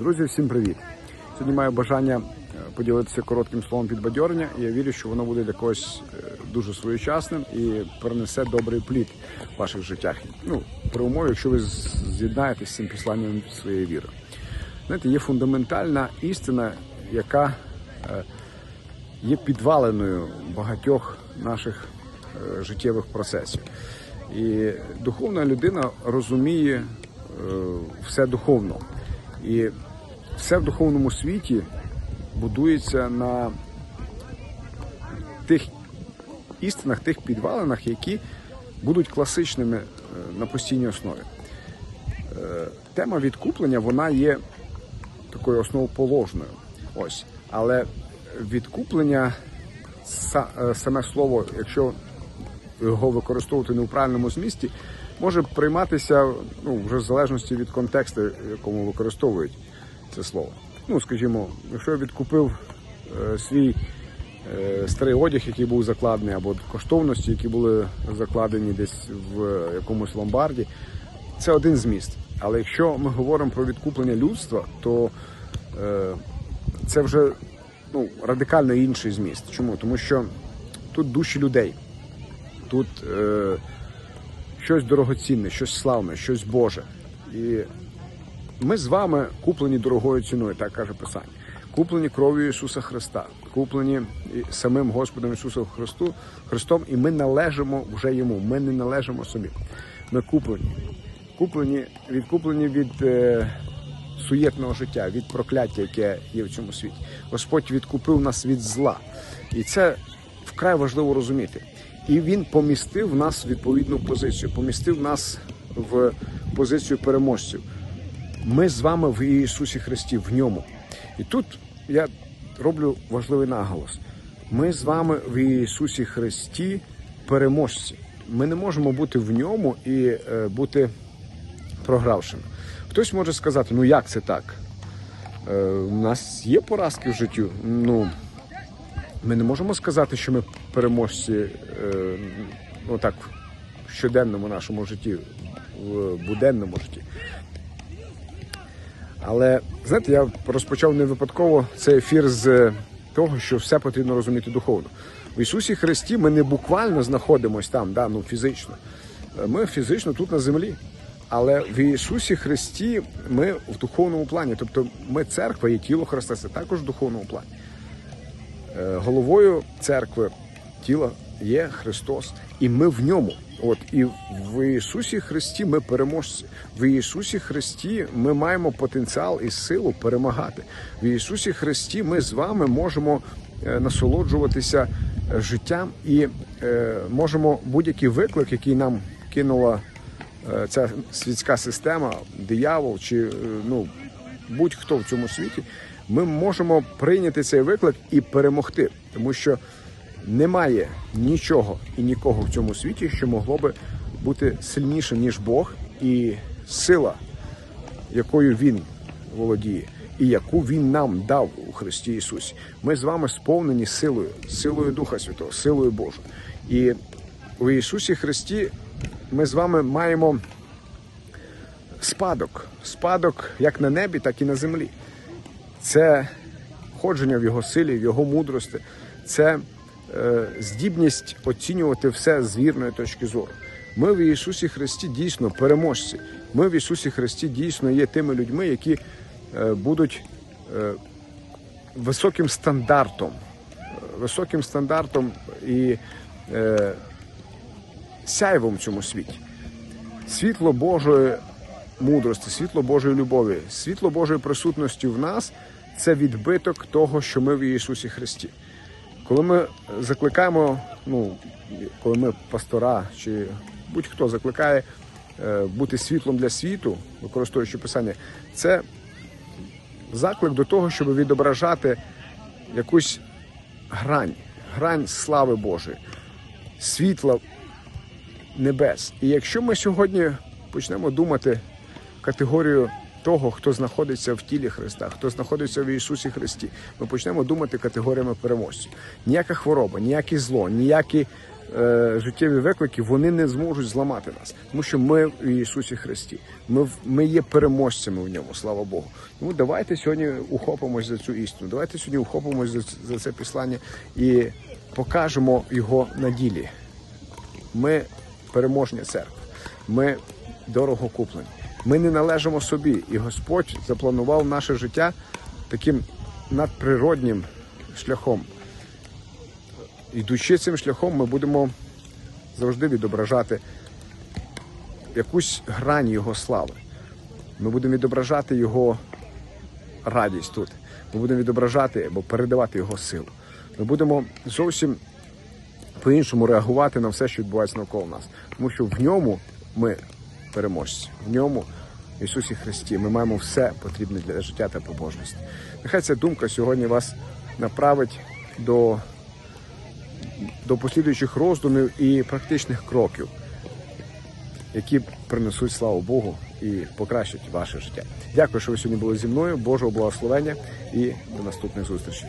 Друзі, всім привіт! Сьогодні маю бажання е, поділитися коротким словом підбадьорення. Я вірю, що воно буде для когось е, дуже своєчасним і принесе добрий плід в ваших життях. Ну, при умові, якщо ви з'єднаєтесь з цим посланням своєї віри. Знаєте, є фундаментальна істина, яка е, є підваленою багатьох наших життєвих процесів. І духовна людина розуміє все духовно. І все в духовному світі будується на тих істинах, тих підвалинах, які будуть класичними е, на постійній основі. Е, Тема відкуплення вона є такою основоположною. Ось. Але відкуплення, е, саме слово, якщо його використовувати не в правильному змісті, може прийматися ну, вже в залежності від контексту, якому використовують це слово. Ну, скажімо, якщо я відкупив е, свій е, старий одяг, який був закладений, або коштовності, які були закладені десь в якомусь ломбарді, це один зміст. Але якщо ми говоримо про відкуплення людства, то е, це вже ну, радикально інший зміст. Чому? Тому що тут душі людей, тут е, щось дорогоцінне, щось славне, щось Боже. І ми з вами куплені дорогою ціною, так каже Писання. Куплені кров'ю Ісуса Христа, куплені самим Господом Ісусом Христу, Христом, і ми належимо вже Йому. Ми не належимо собі. Ми куплені. Куплені, відкуплені від е, суєтного життя, від прокляття, яке є в цьому світі. Господь відкупив нас від зла. І це вкрай важливо розуміти. І Він помістив нас в відповідну позицію, помістив нас в позицію переможців. Ми з вами в Ісусі Христі, в ньому. І тут я роблю важливий наголос. Ми з вами в Ісусі Христі переможці. Ми не можемо бути в ньому і е, бути програвшими. Хтось може сказати, ну як це так? Е, у нас є поразки в житті. Ну, ми не можемо сказати, що ми переможці е, ну, так, в щоденному нашому житті, в буденному житті. Але знаєте, я розпочав не випадково цей ефір з того, що все потрібно розуміти духовно. В Ісусі Христі ми не буквально знаходимося там, да, ну фізично. Ми фізично тут на землі. Але в Ісусі Христі ми в духовному плані. Тобто ми церква і тіло Христа, це також в духовному плані. Е, Головою церкви тіла є Христос, і ми в ньому. От і в Ісусі Христі ми переможці. В Ісусі Христі ми маємо потенціал і силу перемагати. В Ісусі Христі ми з вами можемо е, насолоджуватися е, життям і можемо будь-який виклик, який нам кинула ця світська система, диявол чи ну будь-хто в цьому світі, ми можемо прийняти цей виклик і перемогти, тому що немає нічого і нікого в цьому світі, що могло би бути сильнішим ніж Бог і сила, якою він володіє, і яку він нам дав у Христі Ісусі. Ми з вами сповнені силою, силою Духа Святого, силою Божою. І у Ісусі Христі ми з вами маємо спадок, спадок як на небі, так і на землі. Це ходження в його силі, в його мудрості, це е, здібність оцінювати все з вірної точки зору. Ми в Ісусі Христі дійсно переможці. Ми в Ісусі Христі дійсно є тими людьми, які е, будуть е, високим стандартом, високим стандартом і е, сяйвом в цьому світі. Світло Божої мудрості, світло Божої любові, світло Божої присутності в нас це відбиток того, що ми в Ісусі Христі. Коли ми закликаємо, ну коли ми пастора чи будь-хто закликає е, бути світлом для світу, використовуючи писання, це заклик до того, щоб відображати якусь грань, грань слави Божої, світла небес. І якщо ми сьогодні почнемо думати категорію того, хто знаходиться в тілі Христа, хто знаходиться в Ісусі Христі, ми почнемо думати категоріями переможців. Ніяка хвороба, ніяке зло, ніякі е, життєві виклики, вони не зможуть зламати нас, тому що ми в Ісусі Христі. Ми, ми є переможцями в ньому, слава Богу. Тому давайте сьогодні ухопимось за цю істину. Давайте сьогодні ухопимось за, за це післання і покажемо його на ділі. Ми переможня церква. Ми дорого куплені. Ми не належимо собі, і Господь запланував наше життя таким надприроднім шляхом. Ідучи цим шляхом, ми будемо завжди відображати якусь грань Його слави. Ми будемо відображати Його радість тут. Ми будемо відображати або передавати Його силу. Ми будемо зовсім по-іншому реагувати на все, що відбувається навколо нас. Тому що в ньому ми переможці. В ньому, Ісусі Христі, ми маємо все потрібне для життя та побожності. Нехай ця думка сьогодні вас направить до, до послідуючих роздумів і практичних кроків, які принесуть славу Богу і покращать ваше життя. Дякую, що ви сьогодні були зі мною. Божого благословення і до наступних зустрічей.